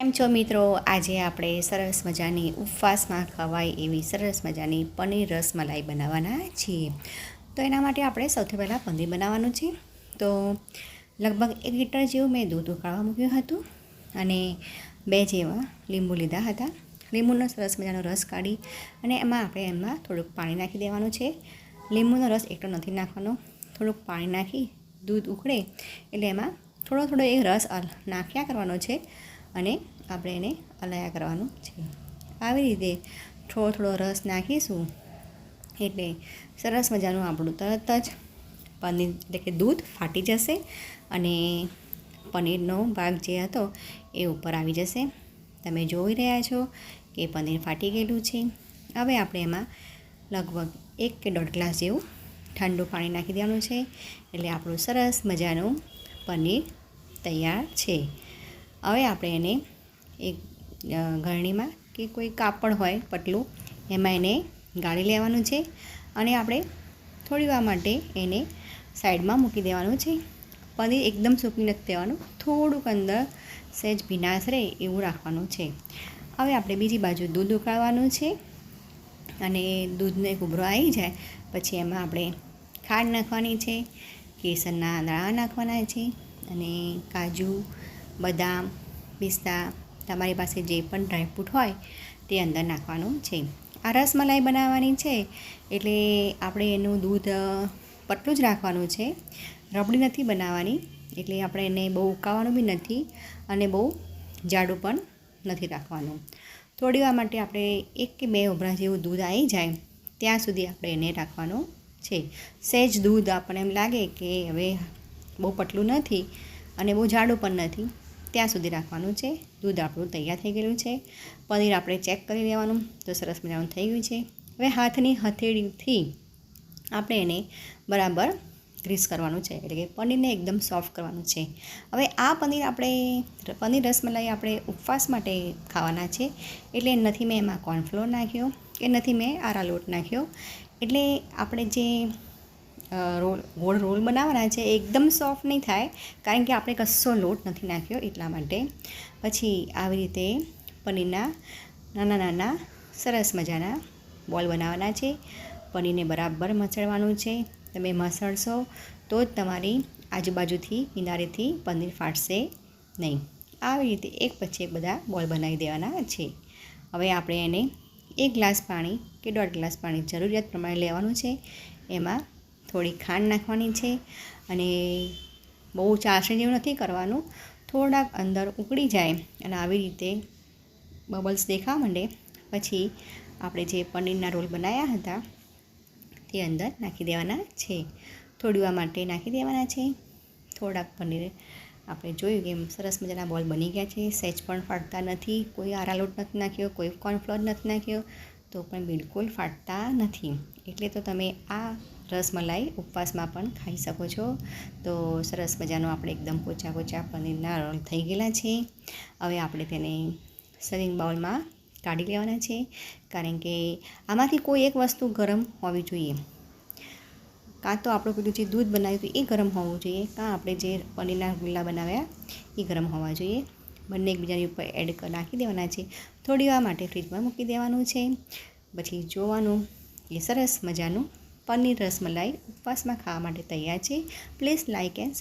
કેમ છો મિત્રો? આજે આપણે સરસ મજાની ઉપવાસમાં ખવાય એવી સરસ મજાની પનીર રસમલાઈ બનાવવાના છીએ. તો એના માટે આપણે સૌથી પહેલાં પનીર બનાવવાનું છે. તો લગભગ એક લીટર જેવું મેં દૂધ ઉકાળવા મૂક્યું હતું અને બે જેવા લીંબુ લીધા હતા. લીંબુનો સરસ મજાનો રસ કાઢી અને એમાં આપણે એમાં થોડુંક પાણી નાખી દેવાનું છે. લીંબુનો રસ એકટો નથી નાખવાનો. થોડુંક પાણી નાખી દૂધ ઉકળે એટલે એમાં થોડો થોડો એ રસ નાખ્યા કરવાનો છે. અને આપણે એને હલાયા કરવાનું છે. આવી રીતે થોડો થોડો રસ નાખીશું એટલે સરસ મજાનું આપણું તરત જ પનીર એટલે કે દૂધ ફાટી જશે અને પનીરનો ભાગ જે હતો એ ઉપર આવી જશે. તમે જોઈ રહ્યા છો કે પનીર ફાટી ગયેલું છે. હવે આપણે એમાં લગભગ એક કે દોઢ ગ્લાસ જેવું ઠંડુ પાણી નાખી દેવાનું છે. એટલે આપણું સરસ મજાનું પનીર તૈયાર છે. હવે આપણે એને એક ઘરણીમાં કે કોઈ કાપડ હોય પટલું, એમાં એને ગાળી લેવાનું છે અને આપણે થોડી વાર માટે એને સાઈડમાં મૂકી દેવાનું છે. પનીર એકદમ સૂકી નથી દેવાનું, થોડુંક અંદર સહેજ ભીનાશ રહે એવું રાખવાનું છે. હવે આપણે બીજી બાજુ દૂધ ઉકાળવાનું છે અને દૂધને ઉભરો આવી જાય, પછી એમાં આપણે ખાંડ નાખવાની છે, કેસરના દાણા નાખવાના છે અને કાજુ બદામ, પિસ્તા, તમારી પાસે જે પણ ડ્રાયફ્રૂટ હોય, તે અંદર નાખવાનું છે. આ રસમલાઈ બનાવવાની છે, એટલે આપણે એનું દૂધ પતલું જ રાખવાનું છે. રબડી નથી બનાવવાની, એટલે આપણે એને બહુ ઉકાળવાનું બી નથી અને બહુ જાડું પણ નથી રાખવાનું. થોડી વાર માટે આપણે એક કે બે ઉભરા જેવું દૂધ આવી જાય, ત્યાં સુધી આપણે એને રાખવાનું છે. સહેજ દૂધ આપણને એમ લાગે કે હવે બહુ પતલું નથી અને બહુ જાડું પણ નથી. ત્યાં સુધી રાખવાનું છે. દૂધ આપણું તૈયાર થઈ ગયેલું છે. પનીર આપણે ચેક કરી લેવાનું. તો સરસ મજાનું થઈ ગયું છે. હવે હાથની હથેળીથી આપણે એને બરાબર ગ્રીસ કરવાનું છે. એટલે કે પનીરને એકદમ સોફ્ટ કરવાનું છે. હવે આ પનીર આપણે પનીર રસમલાઈ આપણે ઉપવાસ માટે ખાવાના છે. એટલે નથી મેં એમાં કોર્નફ્લોર નાખ્યો. કે નથી મેં આરા લોટ નાખ્યો. એટલે આપણે જે રોલ, ગોળ રોલ બનાવવાના છે એકદમ સોફ્ટ નહીં થાય, કારણ કે આપણે કશો લોટ નથી નાખ્યો એટલા માટે. પછી આવી રીતે પનીરના નાના નાના સરસ મજાના બોલ બનાવવાના છે. પનીરને બરાબર મસળવાનું છે. તમે મસળશો તો જ તમારી આજુબાજુથી, કિનારેથી પનીર ફાટશે નહીં. આવી રીતે એક પછી એક બધા બોલ બનાવી દેવાના છે. હવે આપણે એને એક ગ્લાસ પાણી કે દોઢ ગ્લાસ પાણી જરૂરિયાત પ્રમાણે લેવાનું છે. એમાં થોડી ખાંડ નાખવાની છે અને બહુ ચાસણી જેવું નથી કરવાનું. થોડાક અંદર ઉકળી જાય અને આવી રીતે બબલ્સ દેખાવા માંડે. પછી આપણે જે પનીરના રોલ બનાવ્યા હતા તે અંદર નાખી દેવાના છે. થોડી માટે નાખી દેવાના છે. થોડાક પનીર આપણે જોયું કે સરસ મજાના બોલ બની ગયા છે. સહેજ પણ ફાટતા નથી, કોઈ આરા લોટ નથી નાખ્યો, કોઈ કોર્નફ્લોર નથી નાખ્યો. તો પણ બિલકુલ ફાટતા નથી. એટલે તો તમે આ રસમલાઈ ઉપવાસમાં પણ ખાઈ શકો છો. તો સરસ મજાનો આપણે એકદમ પોચા પોચા પનીરના રોલ થઈ ગયેલા છે. હવે આપણે તેને સર્વિંગ બાઉલમાં કાઢી લેવાના છે. કારણ કે આમાંથી કોઈ એક વસ્તુ ગરમ હોવી જોઈએ. કાં તો આપણું પેલું જે દૂધ બનાવ્યું હતું એ ગરમ હોવું જોઈએ. કાં આપણે જે પનીરના ગુલ્લા બનાવ્યા એ ગરમ હોવા જોઈએ. બંને એકબીજાની ઉપર એડ નાખી દેવાના છે. થોડી વાર માટે ફ્રીજમાં મૂકી દેવાનું છે. પછી જોવાનું એ સરસ મજાનું પનીર રસમલાઈ ઉપવાસમાં ખાવા માટે તૈયાર છે. Please like and